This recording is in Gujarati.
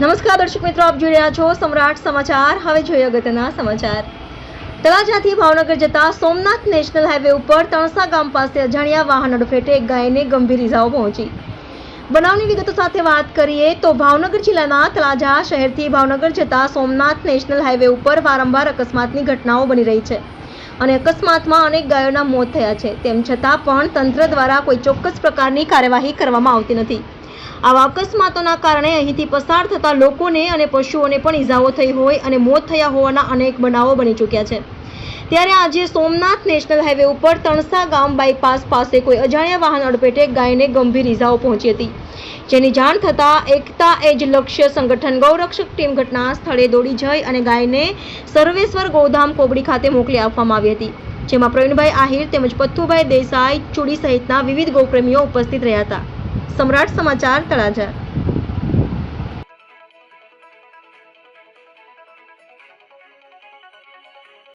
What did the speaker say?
દર્શક મિત્રો, આપ જોઈ રહ્યા છો સમ્રાટ સમાચાર. હવે જોઈએ અગત્યના સમાચાર. તળાજાથી ભાવનગર જતા સોમનાથ નેશનલ હાઈવે ઉપર તણસા ગામ પાસે અજાણ્યા વાહન અડફેટે એક ગાયને ગંભીર ઇજાઓ પહોંચી. બનાવની વિગતો સાથે વાત કરીએ તો ભાવનગર જિલ્લાના તળાજા શહેરથી ભાવનગર જતા સોમનાથ નેશનલ હાઈવે ઉપર વારંવાર અકસ્માતની ઘટનાઓ બની રહી છે અને અકસ્માતમાં અનેક ગાયોના મોત થયા છે. તેમ છતાં પણ તંત્ર દ્વારા કોઈ ચોક્કસ પ્રકારની કાર્યવાહી કરવામાં આવતી નથી. આવા અકસ્માતોના કારણે અહીંથી પસાર થતા લોકોને અને પશુઓને પણ ઈજાઓ થઈ હોય અને મોત થયા હોવાના અનેક બનાવો બની ચૂક્યા છે. ત્યારે આજે સોમનાથ નેશનલ હાઈવે ઉપર તણસા ગામ બાયપાસ પાસે કોઈ અજાણ્યા વાહન અડપેટે ગાયને ગંભીર ઈજાઓ પહોંચી હતી. જેની જાણ થતાં એકતા એજ લક્ષ્ય સંગઠન ગૌરક્ષક ટીમ ઘટના સ્થળે દોડી જઈ અને ગાયને સર્વેશ્વર ગોધામ કોબડી ખાતે મોકલી આપવામાં આવી હતી. જેમાં પ્રવીણભાઈ આહિર તેમજ પથ્થુભાઈ દેસાઈ, ચુડી સહિતના વિવિધ ગૌપ્રેમીઓ ઉપસ્થિત રહ્યા હતા. સમ્રાટ સમાચાર તળાજા